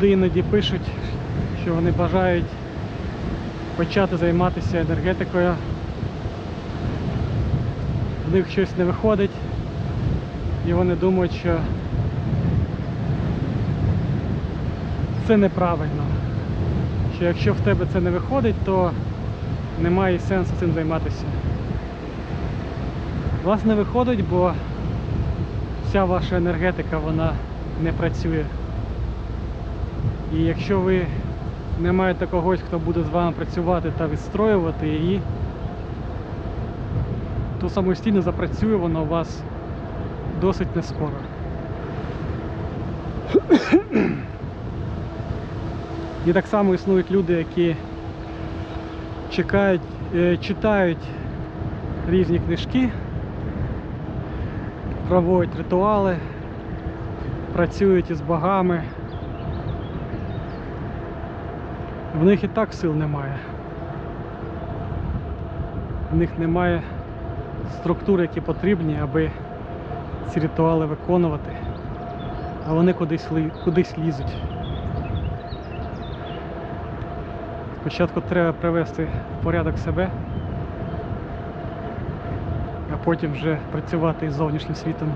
Люди іноді пишуть, що вони бажають почати займатися енергетикою. В них щось не виходить, і вони думають, що це неправильно. Що якщо в тебе це не виходить, то немає сенсу цим займатися. У вас не виходить, бо вся ваша енергетика вона не працює. І якщо ви не маєте когось, хто буде з вами працювати та відстроювати її, то самостійно запрацює воно у вас досить не скоро. І так само існують люди, які чекають, е, читають різні книжки, проводять ритуали, працюють із богами. В них і так сил немає. В них немає структур, які потрібні, аби ці ритуали виконувати, а вони кудись, кудись лізуть. Спочатку треба привести в порядок себе, а потім вже працювати із зовнішнім світом.